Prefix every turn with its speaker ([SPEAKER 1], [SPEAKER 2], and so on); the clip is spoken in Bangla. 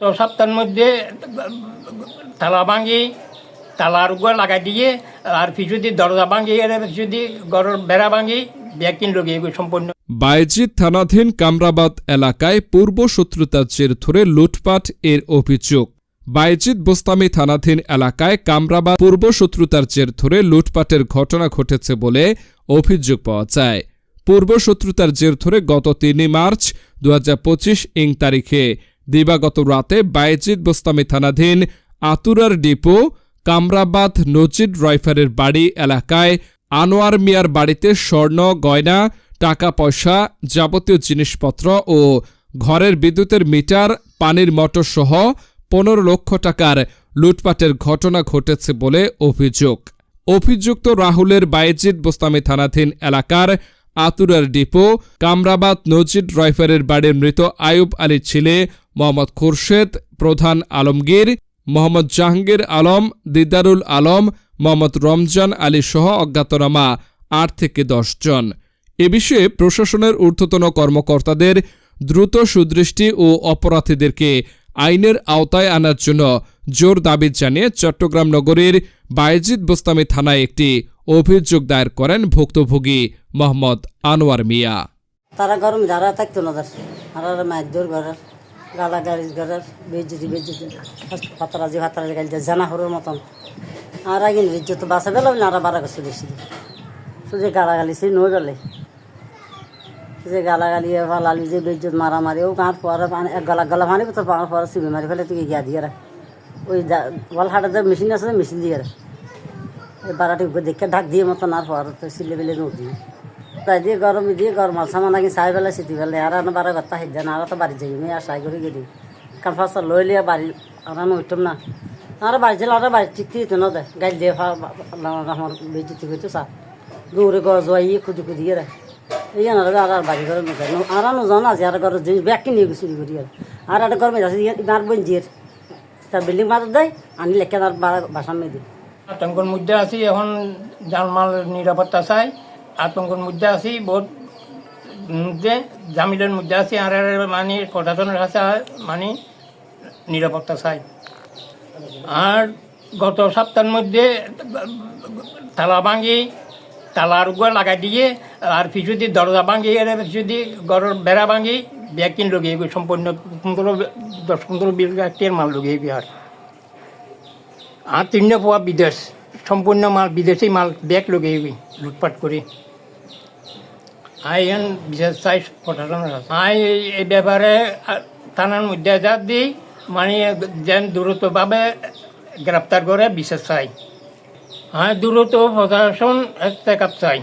[SPEAKER 1] তো সপ্তাহের মধ্যে তালা ভাঙি তালার উপর লাগাই দিয়ে, আর কিছু দিয়ে দরজা ভাঙি আর কিছু ঘরের বেড়া ভাঙি ব্যাকিন লোক এগুলো সম্পূর্ণ।
[SPEAKER 2] বাইজিৎ থানাধীন কামরাবাদ এলাকায় পূর্ব শত্রুতার জের ধরে লুটপাট এর অভিযোগ। বাইজিৎ বোস্তামি থানাধীন এলাকায় কামরাবাদ পূর্ব শত্রুতার জের ধরে লুটপাটের ঘটনা ঘটেছে বলে অভিযোগ পাওয়া যায়। পূর্ব শত্রুতার জের ধরে গত তিনই মার্চ দু হাজার পঁচিশ ইং তারিখে দিবাগত রাতে বায়েজিদ বোস্তামি থানাধীন আতুরার ডিপো, কামরাবাদ নজির রাইফারের বাড়ি এলাকায় আনোয়ার মিয়ার বাড়িতে স্বর্ণ, গয়না টাকা পয়সা যাবতীয় জিনিসপত্র ও ঘরের বিদ্যুতের মিটার, পানির মোটর সহ পনেরো লক্ষ টাকার লুটপাটের ঘটনা ঘটেছে বলে অভিযোগ। অভিযুক্ত রাহুলের বাইজিৎ বোস্তামি থানাধীন এলাকার আতুরার ডিপো, কামরাবাদ নজির রাইফারের বাড়ির মৃত আয়ুব আলীর ছেলে মোহাম্মদ খুরশেদ, প্রধান আলমগীর, মোহাম্মদ জাহাঙ্গীর আলম, দিদারুল আলম, মোহাম্মদ রমজান আলী সহ অজ্ঞাতনামা আট থেকে দশ জন। এ বিষয়ে প্রশাসনের ঊর্ধ্বতন কর্মকর্তাদের দ্রুত সুদৃষ্টি ও অপরাধীদেরকে আইনের আওতায় আনার জন্য জোর দাবি জানিয়ে চট্টগ্রাম নগরীর বায়েজিদ বোস্তামি থানায় একটি অভিযোগ দায়ের করেন ভুক্তভোগী মোহাম্মদ আনোয়ার মিয়া।
[SPEAKER 3] তারা গরম যারা থাকতো না গালাগালি ঘরের বেজ্জতি বেজ্জতি ফাতরাজি ফাতরাজি গালি জানা হরোর মতন। আর আগে ইজ্জত বাসা গেল না, আর বারা গেছে বেশি। শুধু গালাগালি সে নই গেলে যে গালাগালি ফালালি যে বেজ্জত মারামারি, ও গাঁর পরে এক গলা গলা পানি তো পাওয়ার পরে সিবি মারি ফেলে, তুই গিয়া দিয়ে ওই ওয়াল হাটের যে মেশিন আছে মেশিন দিয়ে রাখ বারাটি দেখে ঢাক দিয়ে মতন, আর পরে তো সিলে বেলে নদী তাই দিয়ে গরম দিয়ে গরম সামান আগে চাই পেলে সিটি পেলে আর আনা বারো কথা হেঁটে না আর তো বাড়ি যাই আমি আশাই করে গেলি? কারণ ফার্স্ট লই লিয়া বাড়ি আর উঠতাম না। আর বাড়ি ছিল আর বাড়ি ঠিক ঠিক না দে। গাইল দিয়ে আমার বেজিতি হইতো চা। দৌড়ে গজ জয় খুদি খুদি রে এই জন্য আর আর বাড়ি ঘরে নজায় আর নজান আছে, আর ঘরের জিনিস ব্যাগ কিনে চুরি করি আর। আর একটা গরমে আছে আর বঞ্জির তার বিল্ডিং মাথার দেয় আনি লেখে আর বাসা মেয়ে দিই
[SPEAKER 1] আতঙ্কর মধ্যে আছি, এখন জানমাল নিরাপত্তা চাই। আতঙ্কর মধ্যে আছি, বহুত মধ্যে জামিলের মধ্যে আছি, আর মানে প্রশাসনের কাছে মানে নিরাপত্তা চাই। আর গত সপ্তাহের মধ্যে তালা ভাঙি তালার উপর লাগাই দিয়ে, আর কিছু দিয়ে দরজা ভাঙি আর কিছু দিয়ে ঘরের বেড়া ভাঙি ব্যাগ কিন লোক এগুলো সম্পূর্ণ পনেরো দশ পনেরো বিশ লাখের মাল লোক এগুলো আর। আর তিনটে পোয়া বিদেশ সম্পূর্ণ মাল, বিদেশি মাল ব্যাগ লোকে লুটপাট করি আই এন বিশেষ চাই প্রশাসন। আই এই- ব্যাপারে থানার মধ্যে যা দিই মানে যেন দ্রুতভাবে গ্রেপ্তার করে বিশেষ চাই হ্যাঁ দ্রুত প্রশাসন চেক আপ চাই